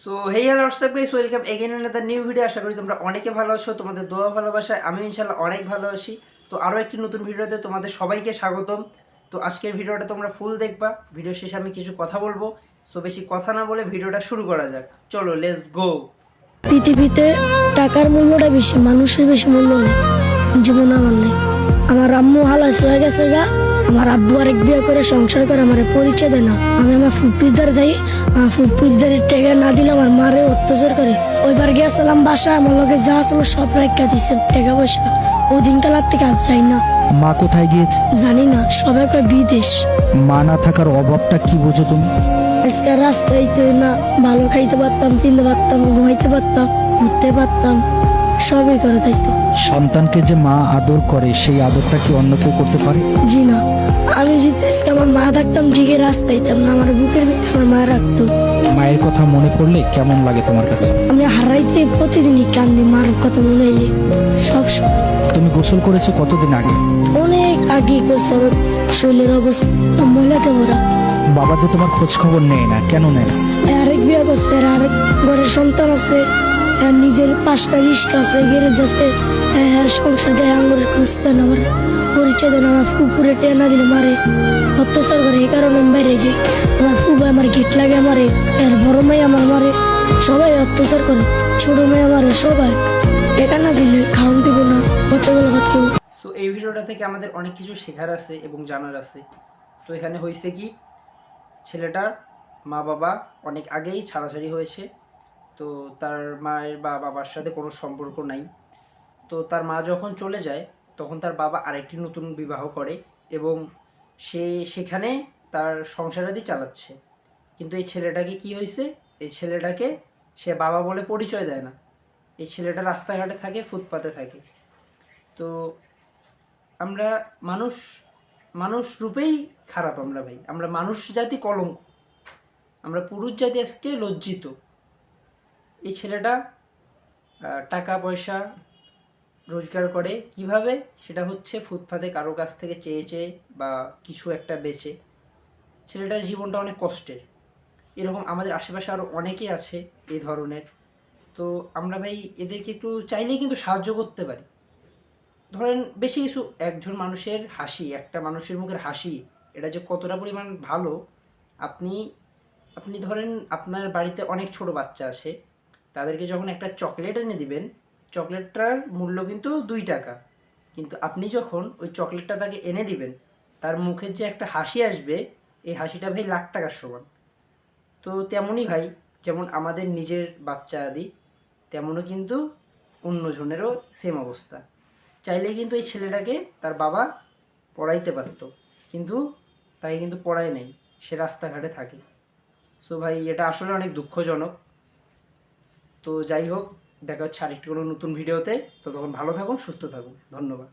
So hey hello what's up guys welcome again another new video আশা করি তোমরা অনেকে ভালো আছো, তোমাদের দোয়া ভালোবাসায়। আমি ইনশাল্লাহ অনেক ভালো আছি। তো আরও একটি নতুন ভিডিওতে তোমাদের সবাইকে স্বাগতম। তো আজকের ভিডিওটা তোমরা ফুল দেখবা। ভিডিও শেষে আমি কিছু কথা বলব। সো বেশি কথা না বলে ভিডিওটা শুরু করা যাক। চলো লেটস গো পৃথিবীতে টাকার মূল্যটা বেশি, মানুষের বেশি মূল্য নেই। জীবন আমার নেই। আমার আম্মু হালাস হয়ে গেছে গা। আমার আব্বু আরেক বিয়ে করে সংসার করে আমার পরিচয় দেয় না। আমি আমার ফুটপিদার দেই আমার ফুটপিদার টেকা না দিলে আমার মারে অত্যাচার করে। ওইবার গেছিলাম বাসা আমার লগে যা ছিল সব রেখা দিচ্ছে টাকা পয়সা। ওই দিনকাল থেকে আজ যাই না। মা কোথায় গিয়েছে? জানি না সবাই কয় বিদেশ। মা না থাকার অভাবটা কি বোঝো তুমি? আজকে রাস্তায় তো না ভালো খাইতে পারতাম কিনতে পারতাম ঘুমাইতে পারতাম ঘুরতে পারতাম। সবই করে থাকতো সন্তানকে যে মা আদর করে সেই আদরটা কি অন্য কেউ করতে পারে? জি না। আমি যদি আজকে আমার মা থাকতাম ঠিকই রাস্তাইতাম না আমার বুকের ভিতরে আমার মা রাখতো। মায়ের কথা মনে পড়লে কেমন লাগে তোমার কাছে? আমি হারাইতে প্রতিদিনই কান্দি মার কথা মনে এলে সব। তুমি গোসল করেছ কতদিন আগে? অনেক আগে গোসর শরীরের অবস্থা মহিলাতে ভরা বাবা যে তোমার খোঁজ খবর নেয় না কেন নেয় না? আরেক বিয়ে করছে আর আরেক ঘরের সন্তান আছে। নিজের পাঁচটা রিস্ক আছে গ্যারেজ আছে আর সংসার দেয় আঙুরের খোঁজ আমার পরিচয় দেন, আমার ফুপুরে টেনা দিলে মারে। অত্যাচার করে এই কারণে আমি বাইরে যাই। আমার ফুবাই আমার গেট লাগে আমারে আর বড় মেয়ে আমার মারে। সবাই অত্যাচার করে, ছোট মেয়ে আমারে সবাই। টেকা না দিলে খাওয়ান দিব না বাচ্চাগুলো ভাত খাব সো এই ভিডিওটা থেকে আমাদের অনেক কিছু শেখার আছে এবং জানার আছে। তো এখানে হয়েছে কি, ছেলেটার মা বাবা অনেক আগেই ছাড়াছাড়ি হয়েছে। তো তার মায়ের বা বাবার সাথে কোনো সম্পর্ক নাই। তো তার মা যখন চলে যায়, তখন তার বাবা আরেকটি নতুন বিবাহ করে এবং সে সেখানে তার সংসারাদি চালাচ্ছে। কিন্তু এই ছেলেটাকে কি হয়েছে এই ছেলেটাকে সে বাবা বলে পরিচয় দেয় না। এই ছেলেটা রাস্তাঘাটে থাকে, ফুটপাতে থাকে। তো আমরা মানুষ মানুষ রূপেই খারাপ আমরা ভাই। আমরা মানুষ জাতি কলঙ্ক। আমরা পুরুষ জাতি আজকে লজ্জিত। এই ছেলেটা টাকা পয়সা রোজগার করে কীভাবে? সেটা হচ্ছে ফুটপাতে কারও কাছ থেকে চেয়ে চেয়ে বা কিছু একটা বেচে। ছেলেটার জীবনটা অনেক কষ্টের। এরকম আমাদের আশেপাশে আরও অনেকেই আছে এই ধরনের। তো আমরা ভাই এদেরকে একটু চাইলেই কিন্তু সাহায্য করতে পারি। ধরেন বেশি কিছু একজন মানুষের হাসি, একটা মানুষের মুখের হাসি, এটা যে কতটা পরিমাণ ভালো, আপনি আপনি ধরেন আপনার বাড়িতে অনেক ছোট বাচ্চা আসে তাদেরকে যখন একটা চকলেট এনে দিবেন, চকলেটটার মূল্য কিন্তু দুই টাকা। কিন্তু আপনি যখন ওই চকলেটটা তাকে এনে দিবেন, তার মুখের যে একটা হাসি আসবে, এই হাসিটা ভাই লাখ টাকার সমান। তো তেমনই ভাই, যেমন আমাদের নিজের বাচ্চা আদি, তেমনও কিন্তু অন্যজনেরও সেম অবস্থা। চাইলে কিন্তু এই ছেলেটাকে তার বাবা পড়াইতে পারতো, কিন্তু তাকে কিন্তু পড়ায় নেই, সে রাস্তাঘাটে থাকে। সো ভাই, এটা আসলে অনেক দুঃখজনক। তো যাই হোক, দেখা হচ্ছে আরেকটি কোনো নতুন ভিডিওতে তো। তখন ভালো থাকুন, সুস্থ থাকুন। ধন্যবাদ।